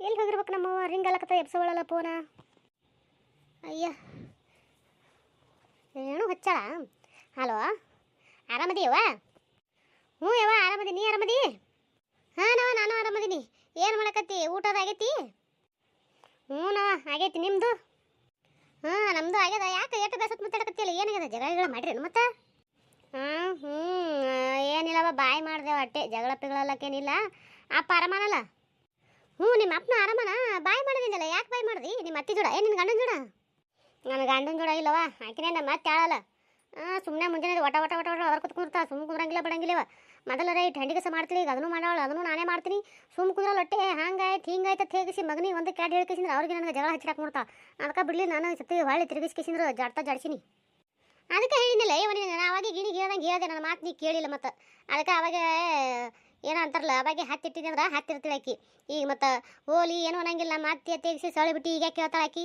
ಎಲ್ಲಿ ಹೋಗಿರ್ಬೇಕು ನಮ್ಮವ್ವ ರಿಂಗ್ ಅಲ್ಲಕತ್ತ ಎಬ್ಸವಳಲ್ಲ ಫೋನ ಅಯ್ಯ. ಏನು ಹಚ್ಚಳ. ಹಲೋ. ಆರಾಮದಿಯವ್ವ ಹ್ಞೂ ಯವ್ವ, ಆರಾಮದಿ. ನೀ ಆರಾಮದಿ? ಹಾಂ ನವ ನಾನು ಆರಾಮದೀನಿ. ಏನು ಮಾಡಕತ್ತಿ? ಊಟದ ಆಗೈತಿ? ಹ್ಞೂ ನವ ಆಗೈತಿ. ನಿಮ್ಮದು ಹಾಂ ನಮ್ಮದು ಆಗ್ಯದ. ಯಾಕೆ ಎಷ್ಟು ಬೇಸತ್ತು ಮಾತಾಡಕತ್ತಿಲ್ಲ ಏನಾಗ್ಯದ? ಜಗಳಗಳ ಮಾಡ್ರಿ ಮತ್ತೆ? ಹಾಂ, ಹ್ಞೂ. ಏನಿಲ್ಲವ ಬಾಯಿ ಮಾಡಿದೆ ಅಟ್ಟೆ ಜಗಳ ಪಿಗಳಲ್ಲಕ್ಕೇನಿಲ್ಲ ಅಪ್ಪ ಆರಾಮನಲ್ಲ ಹ್ಞೂ, ನಿಮ್ಮ ಅಪ್ಪನ ಆರಾಮನ ಬಾಯ್ ಮಾಡಿದಿನಲ್ಲ ಯಾಕೆ ಬಾಯ್ ಮಾಡಿದಿ? ನಿಮ್ಮ ಅತ್ತಿ ಜೋಡ, ಏ ನಿನ್ನ ಗಂಡನ ಜೋಡ? ನನ್ನ ಗಂಡನ ಜೋಡ ಇಲ್ಲವ ಆಕಿನೇ ನಮ್ಮ ಮತ್ತೆ ಆಳಲ್ಲ. ಸುಮ್ಮನೆ ಮುಂಜಾನೆ ಒಟ ಒಟ ಒಟ ಒಟ ಅವ್ರು ಕುತ್ಕೊಂಡಿರ್ತಾ ಸುಮ್ಮನೆ ಕುದ್ರಂಗಿಲ್ಲ ಬಿಡಂಗಿಲ್ಲವ ಮೊದಲ ರೈಟ್ ಹಂಡಿ ಕಸ ಮಾಡ್ತೀವಿ ಈಗ ಅದನ್ನು ಮಾಡೋಳು ಅದನ್ನು ನಾನೇ ಮಾಡ್ತೀನಿ. ಸುಮ್ಮ ಕುದ್ರಲ್ಲ ಹೊಟ್ಟೆ ಹಂಗಾಯ್ತು, ಹಿಂಗಾಯ್ತು ಅಂತ ಮಗನಿ ಒಂದು ಕ್ಯಾಡ್ ಹೇಳ್ಕೇಸಿಂದ್ರೆ ಅವ್ರಿಗೆ ನನಗೆ ಜಗಳ ಹಚ್ಚಿಡಕ್ಕೆ ನೋಡ್ತಾ. ಅದಕ್ಕೆ ಬಿಡ್ಲಿ, ನಾನು ಸತಿ ಹೊಳ್ಳಿ ತಿರುಗಿಸ್ಕಿಸಿದ್ರು, ಜಡ್ತಾ ಜಡ್ಸಿನಿ. ಅದಕ್ಕೆ ಹೇಳಿನಿಲ್ಲ ಇವನಿ ನಾನು ಅವಾಗ ಗಿಣಿ ಹೇಳ್ದಂಗೆ ಹೇಳಿದೆ ನನ್ನ ಮಾತು ನೀ ಕೇಳಿಲ್ಲ ಮತ್ತೆ. ಅದಕ್ಕೆ ಅವಾಗ ಏನೋ ಅಂತಾರಲ್ಲ, ಅವಾಗೆ ಹತ್ತಿಟ್ಟಿದ್ದೆ ಅಂದ್ರೆ ಹತ್ತಿರ್ತೀವಿ ಆಕಿ. ಈಗ ಮತ್ತು ಹೋಲಿ ಏನೋ ಅನ್ನಂಗಿಲ್ಲ ಮತ್ತೆ ತೆಗಿಸಿ ಸೊಳ್ಳೆ ಬಿಟ್ಟು ಈಗ ಕೇಳ್ತಾಳೆ ಆಕಿ?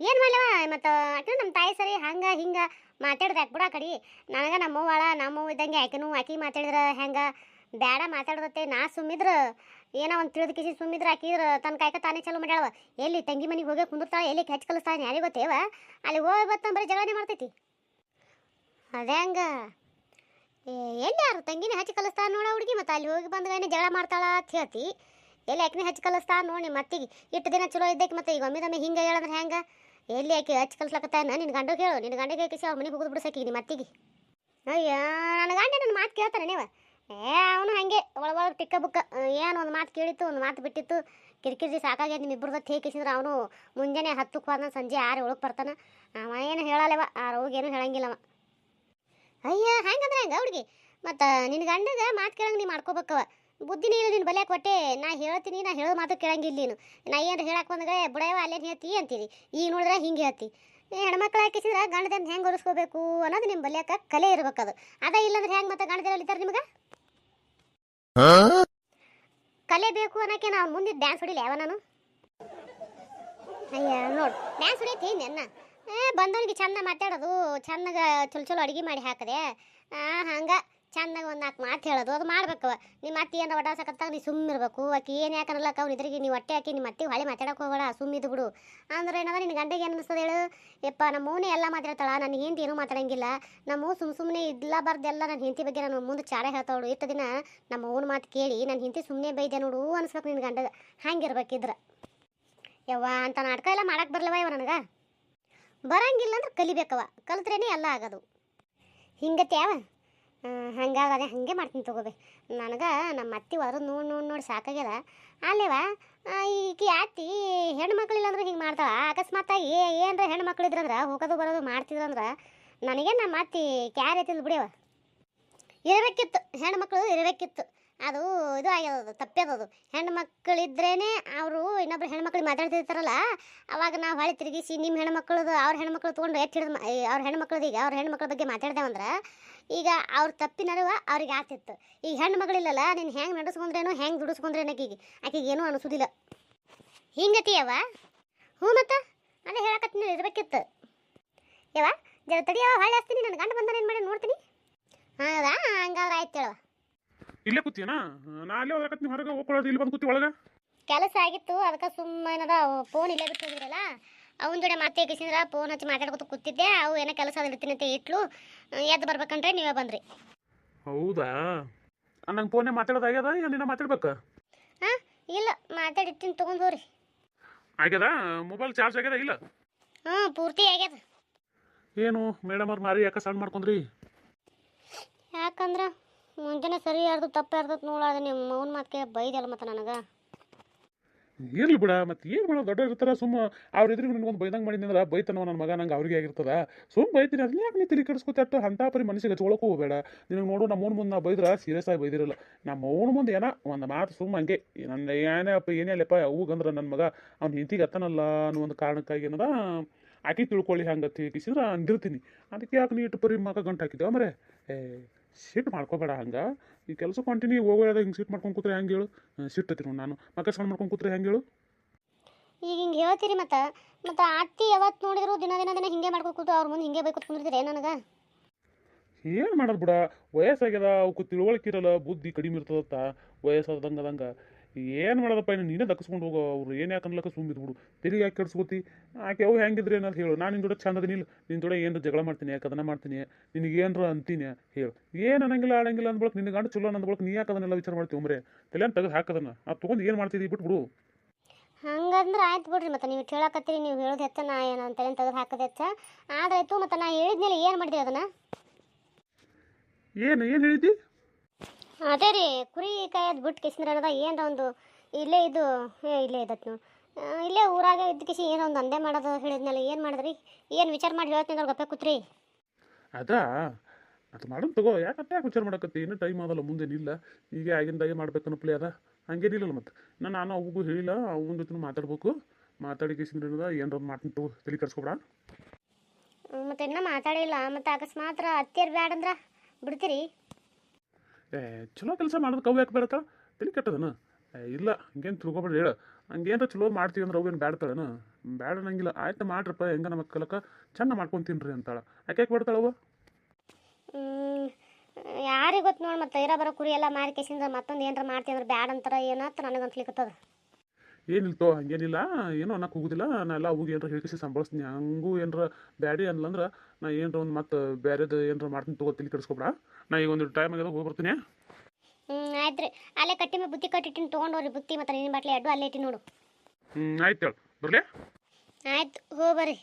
ಏನು ಮಾಡ್ಲವ? ಮತ್ತು ಆಕೆ ನಮ್ಮ ತಾಯಿ ಸರಿ ಹಂಗೆ ಹಿಂಗೆ ಮಾತಾಡ್ದೆ ಬಿಡ ಕಡೆ. ನನಗೆ ನಮ್ಮವ್ವಾಳ ನಮ್ಮವ್ವ ಇದ್ದಂಗೆ ಆಕಿನೂ ಆಕಿ ಮಾತಾಡಿದ್ರೆ ಹೆಂಗೆ? ಬೇಡ ಮಾತಾಡ್ದತ್ತೆ, ನಾ ಸುಮ್ಮಿದ್ರೆ. ಏನೋ ಒಂದು ತಿಳಿದು ಕಿಸಿ ಸುಮ್ಮಿದ್ರೆ ಹಾಕಿದ್ರೆ ತನ್ನ ಕಾಯ್ಕ ತಾನೇ ಚಲೋ ಮಾಡ್ಯಾಳವ. ಎಲ್ಲಿ ತಂಗಿ ಮನೆಗೆ ಹೋಗಿ ಕುಂದಿರ್ತಾಳೆ, ಎಲ್ಲಿ ಹೆಚ್ಚು ಕಲಿಸ್ತಾಳೆ ಯಾರಿಗೆ ಗೊತ್ತೇವ? ಅಲ್ಲಿ ಹೋಗಿ ಬತ್ತ ಬರೀ ಮಾಡ್ತೈತಿ. ಅದೇ ಹಂಗ. ಎಲ್ಲಿ ಯಾರು? ತಂಗಿನೇ ಹಚ್ಚಿ ಕಲಿಸ್ತಾ ನೋಡ ಹುಡುಗಿ, ಮತ್ತೆ ಅಲ್ಲಿ ಹೋಗಿ ಬಂದ್ಗಾನೆ ಜಗಳ ಮಾಡ್ತಾಳ ಅಂತ ಹೇಳ್ತಿ. ಎಲ್ಲಿ ಆಕಿನೇ ಹಚ್ಚಿ ಕಲಿಸ್ತಾ ನೋಡಿ ಮತ್ತಿಗೆ ಇಟ್ಟು ದಿನ ಚಲೋ ಇದ್ದಕ್ಕೆ ಮತ್ತೆ ಈಗ ಒಮ್ಮೆ ಹಿಂಗೆ ಹೇಳಂದ್ರೆ ಹೆಂಗೆ? ಎಲ್ಲಿ ಆಕೆ ಹಚ್ಚಿ ಕಲಿಸ್ಲಕತ್ತಾನ ನಿನ್ನ ಗಂಡಗೆ ಹೇಳು ನಿನ್ನ ಗಂಡಗೆ ಹಾಕಿಸಿ ಅವ್ರ ಮನೆಗೆ ಹೋಗಿ ಬಿಡ್ಸಕ್ಕೆ ನಿಮ್ಮ ಮತ್ತಿಗೆ ಅಯ್ಯೋ, ನನ್ನ ಗಂಡ ನನ್ನ ಮಾತು ಕೇಳ್ತಾನೆ ನೀವು? ಏ, ಅವನು ಹಾಗೆ ಒಳಗೊಳಗೆ ಒಳಗೆ ಟಿಕ್ಕ ಬುಕ್ಕ. ಏನು ಒಂದು ಮಾತು ಕೇಳಿತ್ತು, ಒಂದು ಮಾತು ಬಿಟ್ಟಿತ್ತು. ಕಿರಿಕಿರಿ ಸಾಕಾಗ್ಯದ ಹೇ ಕಿಸಿದ್ರೆ ಅವನು ಮುಂಜಾನೆ ಹತ್ತಕ್ಕೆ ಹೋದ ಸಂಜೆ ಆರು ಒಳಗೆ ಬರ್ತಾನೆ. ಅವ ಏನು ಹೇಳಲ್ಲವ, ಆ ರೋಗ ಏನು ಹೇಳಂಗಿಲ್ಲವ. ಅಯ್ಯ, ಹಂಗಂದ್ರೆ ಹಂಗ ಹುಡುಗಿ? ಮತ್ತು ನಿನ್ನ ಗಂಡಗೆ ಮಾತು ಕೇಳಂಗೆ ನೀ ಮಾಡ್ಕೋಬೇಕವ. ಬುದ್ಧಿನೇ ಇಲ್ಲ ನಿನ್ನ ಬಲ್ಯಾಕ ಕೊಟ್ಟೆ ನಾ ಹೇಳ್ತೀನಿ, ನಾ ಹೇಳೋ ಮಾತು ಕೇಳಂಗಿಲ್ಲ ನೀನು. ನಾ ಏನು ಹೇಳಕ್ಕೆ ಬಂದ್ರೆ ಬುಡಯವ ಅಲ್ಲೇನು ಹೇಳ್ತಿ ಅಂತೀರಿ. ಈಗ ನೋಡಿದ್ರೆ ಹಿಂಗೆ ಹೇಳ್ತಿ. ಹೆಣ್ಮಕ್ಳು ಹಾಕಿಸಿದ್ರೆ ಗಂಡದಂತ ಹೆಂಗೆ ಒರೆಸ್ಕೋಬೇಕು ಅನ್ನೋದು ನಿಮ್ಮ ಬಲ್ಯಾಕ ಕಲೆ ಇರ್ಬೇಕದು. ಅದ ಇಲ್ಲಂದ್ರೆ ಹೆಂಗೆ ಮತ್ತೆ ಗಂಡದೇವಲ್ಲಿದ್ದಾರೆ ನಿಮ್ಗೆ? ಕಲೆ ಬೇಕು ಅನ್ನೋಕೆ ನಾವು ಮುಂದೆ ಡ್ಯಾನ್ಸ್ ಹೊಡಿಲಿ ಯಾವ ನಾನು? ಅಯ್ಯ, ನೋಡು ಡ್ಯಾನ್ಸ್ ಹೊಡಿಯತ್ತೆ ನೆನ್ನ? ಏ ಬಂದವನಿಗೆ ಚಂದ ಮಾತಾಡೋದು, ಚಂದಾಗ ಚಲೋ ಚಲೋ ಅಡುಗೆ ಮಾಡಿ ಹಾಕದೆ ಹಂಗೆ ಚಂದಾಗ ಒಂದು ನಾಲ್ಕು ಮಾತು ಹೇಳೋದು, ಅದು ಮಾಡ್ಬೇಕು ನಿಮ್ಮ ಅತ್ತಿ ಏನಾರ ಒಡಾಸಕತ್ತಾಗ ನೀ ಸುಮ್ಮಿರ್ಬೇಕು ಆಕಿ ಏನು ಯಾಕನ್ನಲ್ಲ ಅವ್ನು ಇದ್ರಿಗೆ ನೀವು ಹೊಟ್ಟೆ ಹಾಕಿ ನಿಮ್ಮ ಅತ್ತಿಗೆ ಹೊಳೆ ಮಾತಾಡೋಕೆ ಹೋಗೋಣ ಸುಮ್ಮಿದ್ದು ಬಿಡು. ಅಂದ್ರೆ ಏನದ ನಿನ್ನ ಗಂಡಗೆ ಏನು ಅನಿಸ್ತದೆ ಹೇಳು? ಯಪ್ಪ, ನಮ್ಮ ಮೂನೆ ಎಲ್ಲ ಮಾತಾಡ್ತಾಳ, ನನ್ನ ಹೆಂಡತಿ ಏನೂ ಮಾತಾಡಂಗಿಲ್ಲ. ನಮ್ಮ ಸುಮ್ ಸುಮ್ಮನೆ ಇಲ್ಲ ಬರ್ದೆಲ್ಲ ನನ್ನ ಹೆಂಡತಿ ಬಗ್ಗೆ ನಾನು ಮುಂದೆ ಚಾರ ಹೇಳ್ತಾವಳು ಇತ್ತ ದಿನ ನಮ್ಮ ಅವ್ನ ಮಾತು ಕೇಳಿ ನನ್ನ ಹೆಂಡತಿ ಸುಮ್ಮನೆ ಬೈದೆ ನೋಡು ಅನ್ಸ್ಬೇಕು ನಿನ್ನ ಗಂಡ ಹಂಗಿರ್ಬೇಕಿದ್ರೆ ಯವ್ವ, ಅಂತ ನಾಟಕ ಎಲ್ಲ ಮಾಡಕ್ಕೆ ಬರಲವ ಇವ ನನಗೆ? ಬರಂಗಿಲ್ಲ ಅಂದ್ರೆ ಕಲಿಬೇಕವ. ಕಲ್ತ್ರೇನೆ ಎಲ್ಲ ಆಗೋದು. ಹಿಂಗತಿ ಯಾವ ಹಂಗಾಗದೆ ಹಾಗೆ ಮಾಡ್ತೀನಿ ತಗೋಬೇ. ನನಗೆ ನಮ್ಮ ಅತ್ತಿ ಹೊರ ನೋಡಿ ನೋಡಿ ನೋಡಿ ಸಾಕಾಗ್ಯದ. ಅಲ್ಲೇವ ಈಕಿ ಅತ್ತಿ ಹೆಣ್ಣು ಮಕ್ಳಿಲ್ಲ ಅಂದ್ರೆ ಹಿಂಗೆ ಮಾಡ್ತಾಳ. ಅಕಸ್ಮಾತಾಗಿ ಏನರ ಹೆಣ್ಣು ಮಕ್ಳು ಇದ್ರಂದ್ರೆ ಹೋಗೋದು ಬರೋದು ಮಾಡ್ತಿದ್ರಂದ್ರೆ, ನನಗೆ ನಮ್ಮ ಅತ್ತಿ ಕ್ಯಾರ್ ತಿಂದು ಬಿಡಿಯವ. ಇರಬೇಕಿತ್ತು. ಹೆಣ್ಣು ಮಕ್ಕಳು ಇರಬೇಕಿತ್ತು. ಅದು ಇದು ಆಗ್ಯದದು, ತಪ್ಪೇದದು. ಹೆಣ್ಣು ಅವರು ಇನ್ನೊಬ್ರು ಹೆಣ್ಮಕ್ಳಿಗೆ ಮಾತಾಡ್ತಿರ್ತಾರಲ್ಲ, ಅವಾಗ ನಾವು ಹೊಳೆ ತಿರುಗಿಸಿ ನಿಮ್ಮ ಹೆಣ್ಮಕ್ಳದು ಅವ್ರ ಹೆಣ್ಮಕ್ಳು ತೊಗೊಂಡು ಎಟ್ ಹಿಡಿದು ಅವ್ರ ಹೆಣ್ಮಕ್ಳದ್ದು ಈಗ ಅವ್ರ ಹೆಣ್ಮಕ್ಳ ಬಗ್ಗೆ ಮಾತಾಡ್ದೇವಂದ್ರೆ ಈಗ ಅವ್ರ ತಪ್ಪಿನರುವ ಅವ್ರಿಗೆ ಆಗ್ತಿತ್ತು. ಈಗ ಹೆಣ್ಣು ಮಗಳಿಲ್ಲಲ್ಲ ನೀನು ಹೆಂಗೆ ನಡೆಸ್ಕೊಂಡ್ರೇನೋ, ಹೆಂಗೆ ದುಡಿಸ್ಕೊಂಡ್ರೇನೋ ಆಕಿಗೆ, ಆಕೆಗೆ ಏನೂ ಅನಿಸೋದಿಲ್ಲ. ಹಿಂಗತಿಯವ ಹ್ಞೂ ಮತ್ತೆ? ಅದೇ ಹೇಳಕತ್ತೀನಿ, ಇರ್ಬೇಕಿತ್ತು. ಯವ್ವ, ಜರ ತಡಿಯವ ಹೊಳೆ ಹಚ್ತೀನಿ, ನನ್ನ ಗಂಡ ಬಂದ ಏನು ಮಾಡಿ ನೋಡ್ತೀನಿ. ಹಾಂ ಹಂಗಾದ್ರೆ ಆಯ್ತು ಹೇಳವ ಇಲ್ಲೇ ಕೂತಿಯನಾ? ನಾ ಅಲ್ಲೇ ಹೊರಗೆ ಹೋಗ್ಕೊಳ್ಳೋದು ಇಲ್ಲಿ ಬಂದು ಕೂತಿ ಒಳಗೆ? ಕೆಲಸ ಆಗಿತ್ತು ಅದಕ್ಕೆ ಸುಮ್ಮನದ ಫೋನ್ ಇಲ್ಲೇ ಬಿಟ್ಟು ಹೋಗಿರಲ್ಲ ಅವನ ಜೋಡಿ ಮಾತೇ ಕಿಸಿದ್ರ ಫೋನ್ ಹಚ್ಚಿ ಮಾತಾಡ್ಕೊತ ಕೂತಿದ್ದೆ ಅವು ಏನೋ ಕೆಲಸ ಅದ ಇರ್ತೀನಿ ಅಂತ ಇಟ್ಲು ಎದ್ದು ಬರ್ಬೇಕಂದ್ರೆ ನೀವೇ ಬಂದ್ರಿ. ಹೌದಾ? ನಂಗೆ ಫೋನೇ ಮಾತಾಡೋದಾಗ್ಯದ ನಿನ್ನ ಮಾತಾಡ್ಬೇಕು? ಹಾಂ ಇಲ್ಲ ಮಾತಾಡಿರ್ತೀನಿ ತೊಗೊಂಡು ಹೋಗ್ರಿ. ಆಗ್ಯದ? ಮೊಬೈಲ್ ಚಾರ್ಜ್ ಆಗ್ಯದ ಇಲ್ಲ? ಹ್ಞೂ ಪೂರ್ತಿ ಆಗ್ಯದ. ಏನು ಮೇಡಮ್ ಅವ್ರು ಮಾರಿ ಯಾಕೆ ಸಣ್ಣ ಮಾಡ್ಕೊಂಡ್ರಿ? ಯಾಕಂದ್ರೆ? ಮುಂಜಾನೆ ಸರಿ ಯಾರ್ದು ತಪ್ಪು ಯಾರ್ದು ನೋಡಾದ ನಿಮ್ಮ ಮೌನ ಮತ್ತೆ ಬೈದಲ್ಲ ಮತ್ತೆ ನನಗೆ. ಇರ್ಲಿ ಬಿಡ, ಮತ್ತೆ ಏನು ಮಾಡೋ ದೊಡ್ಡ ಇರ್ತಾರ, ಸುಮ್ಮ ಅವ್ರ ಎದುರಿಗೆ ನಿನ್ಗೊಂದು ಬೈದಂಗೆ ಮಾಡಿದ್ರೆ ಬೈತನೋ ನನ್ನ ಮಗ, ನಂಗೆ ಅವ್ರಿಗೆ ಆಗಿರ್ತದ. ಸುಮ್ಮ ಬೈತೀನಿ ಅದನ್ನ ಯಾಕೆ ನೀ ತಲೆ ಕೆಡಿಸ್ಕೊತ? ಅಂತ ಪರಿ ಮನಸ್ಸಿಗೆ ಹಚ್ಕೊಳಕ್ಕೂ ಹೋಗಬೇಡ. ನಿನಗೆ ನೋಡು ನಮ್ಮ ಅವ್ನ ಮುಂದೆ ನಾ ಬೈದ್ರೆ ಸೀರಿಯಸ್ ಆಗಿ ಬೈದಿರಲ್ಲ. ನಮ್ಮ ಅವ್ನ ಮುಂದೆ ಏನೋ, ಒಂದು ಮಾತು ಸುಮ್ಮ ಹಂಗೆ. ನನ್ನ ಏನೇ ಅಪ್ಪ, ಏನೇ ಅಲ್ಲಪ್ಪ ಹೋಗಂದ್ರೆ ನನ್ನ ಮಗ, ಅವ್ನು ಹಿಂತಿಗೆ ಅತ್ತನಲ್ಲ ಅನ್ನೋ ಒಂದು ಕಾರಣಕ್ಕಾಗಿ ಏನದ, ಆಕಿ ತಿಳ್ಕೊಳ್ಳಿ ಹಂಗತ್ತಿ ಕಿಸಿದ್ರೆ ಅಂದಿರ್ತೀನಿ. ಅದಕ್ಕೆ ಯಾಕೆ ನೀ ಪರಿ ಮಗ ಗಂಟು ಹಾಕಿದ್ದೇವ ಏ ಸಿಟ್ಟು ಮಾಡ್ಕೋಬೇಡ ಹಂಗೆ. ಈ ಕೆಲಸ ಕಂಟಿನ್ಯೂ ಹೋಗೋದ ಹಿಂಗೆ ಸಿಟ್ಟು ಮಾಡ್ಕೊಂಡು ಕೂತ್ರೆ ಹೆಂಗೆ ಹೇಳು? ಸಿಟ್ಟತಿ ನೋಡಿ ನಾನು. ಮಕ್ಕ ಸಣ್ಣ ಮಾಡ್ಕೊಂಡು ಕೂತ್ರೆ ಹೆಂಗೆ ಹೇಳು? ಈಗ ಹಿಂಗೆ ಹೇಳ್ತೀರಿ ಮತ್ತೆ? ಮತ್ತೆ ಅತ್ತಿ ಯಾವತ್ತು ನೋಡಿದ್ರು ದಿನ ದಿನ ದಿನ ಹಿಂಗೆ ಮಾಡ್ಕೊಂಡು ಕೂತು ಅವ್ರ ಮುಂದೆ ಹಿಂಗೆ ಬೇಕು ಕುಂದಿರ್ತೀರಿ ನನಗೆ? ಏನು ಮಾಡೋದು ಬಿಡ? ವಯಸ್ಸಾಗ್ಯದ ಅವಕ್ಕೆ ತಿಳುವಳಿಕೆ ಇರಲ್ಲ ಬುದ್ಧಿ ಕಡಿಮೆ ಇರ್ತದತ್ತ ವಯಸ್ಸಾದಂಗೆ ಅದಂಗೆ. ಏನು ಮಾಡೋದಪ್ಪ ಇನ್ನು ನೀನೇ ದಕ್ಸ್ಕೊಂಡು ಹೋಗೋ ಅವ್ರು? ಏನು ಯಾಕನ್ಲಕ್ಕ ಸುಮ್ಮಿದ್ ಬಿಡು ತಿರುಗಿ ಯಾಕೆ ಕೆಡ್ಸ್ಕೊತಿ? ಆಕೆ ಅವು ಹೆಂಗಿದ್ರೆ ಏನಾದ್ರು ಹೇಳು. ನಾನು ನಿನ್ನ ಜೋಡ ಚಂದದ ಅದೀನಿಲ್ಲ ನಿನ್ನ ಜೋಡ ಏನು ಜಗಳ ಮಾಡ್ತೀನಿ ಯಾಕೆ ಅದನ್ನ ಮಾಡ್ತೀನಿ ನಿನಗೆ ಏನರ ಅಂತೀನಿ ಹೇಳು. ಏನು ಅನ್ನಂಗಿಲ್ಲ ಆಡಂಗಿಲ್ಲ ಅಂದ್ಬಳಕ್ ನಿನ್ನ ಗಂಡು ಚಲೋ ಅಂದ್ಬಳಕ್ ನೀ ಯಾಕೆ ಅದನ್ನೆಲ್ಲ ವಿಚಾರ ಮಾಡ್ತೀವಿ ಒಮ್ಮರೆ ತಲೆಯನ್ನು ತೆಗೆದು ಹಾಕದನ್ನ. ಅದು ತೊಗೊಂಡು ಏನು ಮಾಡ್ತಿದ್ದಿ ಬಿಟ್ಬಿಡು. ಹಂಗಂದ್ರೆ ಆಯ್ತು ಬಿಡ್ರಿ ಮತ್ತೆ. ನೀವು ಕೇಳಕತ್ತೀರಿ ನೀವು ಹೇಳೋದು ಹೆಚ್ಚ ನಾ ಏನು ಅಂತ ತೆಗೆದು ಹಾಕೋದು ಹೆಚ್ಚ. ಆದ್ರಾಯ್ತು ಮತ್ತೆ ನಾ ಹೇಳಿದ್ಮೇಲೆ ಏನು ಮಾಡಿದೆ ಅದನ್ನ? ಏನು ಏನು ಹೇಳಿದ್ದಿ? ಅದೇ ರೀ ಕುರಿ ಕಾಯೋದು ಬಿಟ್ಟು ಕಿಸಿಂದ್ರೆ ಅನ್ನೋದ ಏನರ ಒಂದು ಇಲ್ಲೇ ಇದು ಇಲ್ಲೇ ಇದತ್ ನೀವು ಇಲ್ಲೇ ಊರಾಗೆ ಇದ್ದ ಕಿಸಿ ಏನೋ ಒಂದು ಅಂದೆ ಮಾಡೋದು ಹೇಳಿದ್ನಲ್ಲ ಏನು ಮಾಡಿದ್ರಿ? ಏನು ವಿಚಾರ ಮಾಡಿ ಹೇಳ್ತೀನಿ ಗಪ್ಪೆ ಕೂತ್ರಿ. ಅದ ಅದು ಮಾಡೋದು ತಗೋ ಯಾಕಂತ ಯಾಕೆ ವಿಚಾರ ಮಾಡಕತ್ತಿ? ಇನ್ನೂ ಟೈಮ್ ಆಗೋಲ್ಲ ಮುಂದೆ ಇಲ್ಲ ಈಗ ಆಗಿಂದಾಗೆ ಮಾಡ್ಬೇಕನ್ನೋ ಪ್ಲೇ ಅದ. ಹಂಗೇನಿಲ್ಲಲ್ಲ ಮತ್ತೆ. ನಾನು ನಾನು ಅವಗೂ ಹೇಳಿಲ್ಲ ಅವನ ಜೊತೆ ಮಾತಾಡ್ಬೇಕು. ಮಾತಾಡಿ ಕೇಸಿಂದ ಏನಾರ ಮಾಡ್ತೀನಿ ತಗೋ ತಲೆ ಕರ್ಸ್ಕೊಬೇಡ ಮತ್ತೆ ಇನ್ನೂ ಮಾತಾಡಿಲ್ಲ ಮತ್ತು ಅಕಸ್ಮಾತ್ರ ಅತ್ತಿಯರ್ ಬ್ಯಾಡಂದ್ರೆ ಬಿಡ್ತೀರಿ. ಏ ಚಲೋ ಕೆಲಸ ಮಾಡೋದು ಕವ್ ಯಾಕೆ ಬೇಡತ್ತ ತಲೆ ಕೆಟ್ಟದನ? ಇಲ್ಲ, ಹಂಗೇನು ತಿಳ್ಕೊಬೇಡ, ಹೇಳು. ಹಂಗೇನು ಚಲೋ ಮಾಡ್ತೀವಿ ಅಂದ್ರೆ ಅವೇನು ಬ್ಯಾಡ್ತಾಳನ? ಬ್ಯಾಡ ಅನ್ನಂಗಿಲ್ಲ. ಆಯ್ತು ಮಾಡ್ರಪ್ಪ, ಹೆಂಗ ನಮ್ಮ ಕಲಕ? ಚಂದ ಮಾಡ್ಕೊಂಡು ತಿನ್ರಿ ಅಂತಾಳ. ಯಾಕೆ ಯಾಕೆ ಬಿಡ್ತಾಳವ ಯಾರಿಗೆ ಗೊತ್ತು ನೋಡಿ ಮತ್ತೆ ಇರೋ ಬರೋ ಕುರಿ ಎಲ್ಲ ಮಾರಿ ಕೇಸಿಂದ ಮತ್ತೊಂದು ಏನಾರ ಮಾಡ್ತೀನಿ ಅಂದ್ರೆ ಬ್ಯಾಡ ಅಂತಾರ ಏನಂತ ನನಗೆ ಅನ್ಸ್ಲಿಕ್ಕತ್ತದ ಏನಿಲ್ತೋ ಹಂಗೇನಿಲ್ಲ. ಏನೋ ಅನ್ನಕ್ಕೆ ಹೋಗುದಿಲ್ಲ. ನಾ ಎಲ್ಲ ಹೋಗಿ ಏನಾರ ಹೇಳ್ಕೇಸಿ ಸಂಭಾಳಿಸ್ತೀನಿ. ಹಂಗೂ ಏನಾರ ಬ್ಯಾಡಿ ಅನ್ಲಂದ್ರೆ ನಾ ಏನಾರ ಒಂದು ಮತ್ತೆ ಬೇರೆದು ಏನಾರ ಮಾಡ್ತೀನಿ ತಗೋ ತಲೆ ಕೆಡಿಸ್ಕೊಬೇಡ ನಾ ಈಗ ಒಂದು ಟೈಮ್ ಆಗ್ಯದ ಹೋಗಿ ಬರ್ತೀನಿ. ಹ್ಞೂ ಆಯ್ತು ರೀ ಅಲ್ಲೇ ಕಟ್ಟಿ ಮೇಲೆ ಬುತ್ತಿ ಕಟ್ಟಿಟ್ಟಿನ ತೊಗೊಂಡೋರಿ ಬುತ್ತಿ ಮತ್ತು ನಿನ್ನ ಬಾಟ್ಲಿ ಅಡ್ಡು ಅಲ್ಲೇ ಇಟ್ಟಿ ನೋಡು. ಹ್ಞೂ ಆಯ್ತು ಹೇಳು. ಬರಲೇ. ಆಯ್ತು ಹೋಗಿ ಬರ್ರಿ.